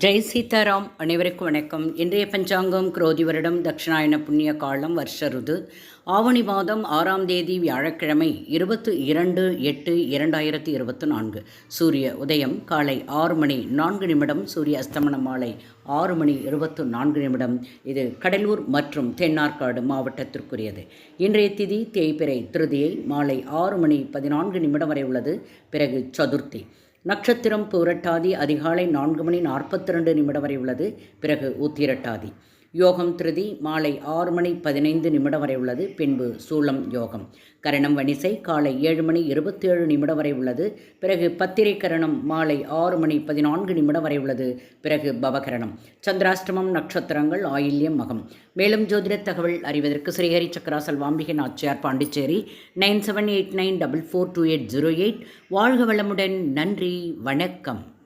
ஜெய் சீதாராம் அனைவருக்கும் வணக்கம். இன்றைய பஞ்சாங்கம் குரோதி வருடம் தட்சிணாயன புண்ணிய காலம் வருஷ ருது. ஆவணி மாதம் ஆறாம் தேதி வியாழக்கிழமை இருபத்து இரண்டு எட்டு இரண்டாயிரத்தி இருபத்து நான்கு. சூரிய உதயம் காலை ஆறு மணி நான்கு நிமிடம் சூரிய அஸ்தமனம் மாலை ஆறு மணி இருபத்து நான்கு நிமிடம். இது கடலூர் மற்றும் தென்னார்காடு மாவட்டத்திற்குரியது. இன்றைய திதி தேய்பிறை திருதியை மாலை ஆறு மணி பதினான்கு நிமிடம் வரை உள்ளது. பிறகு சதுர்த்தி. நட்சத்திரம் பூரட்டாதி அதிகாலை நான்கு மணி நாற்பத்தி ரெண்டு நிமிடம் வரை உள்ளது. பிறகு உத்திரட்டாதி யோகம் திருதி மாலை ஆறு மணி பதினைந்து நிமிடம் வரை உள்ளது. பின்பு சூளம் யோகம். கரணம் வணிசை காலை ஏழு மணி இருபத்தேழு நிமிடம் வரை உள்ளது. பிறகு பத்திரை கரணம் மாலை ஆறு மணி பதினான்கு நிமிடம் வரை உள்ளது. பிறகு பவகரணம். சந்திராஷ்டமம் நட்சத்திரங்கள் ஆயில்யம் மகம். மேலும் ஜோதிட தகவல் அறிவதற்கு ஸ்ரீஹரி சக்கராசல் வாம்பிகை Nachiyar Pondicherry nine seven eight nine double four two eight zero eight. வாழ்க வளமுடன். நன்றி. வணக்கம்.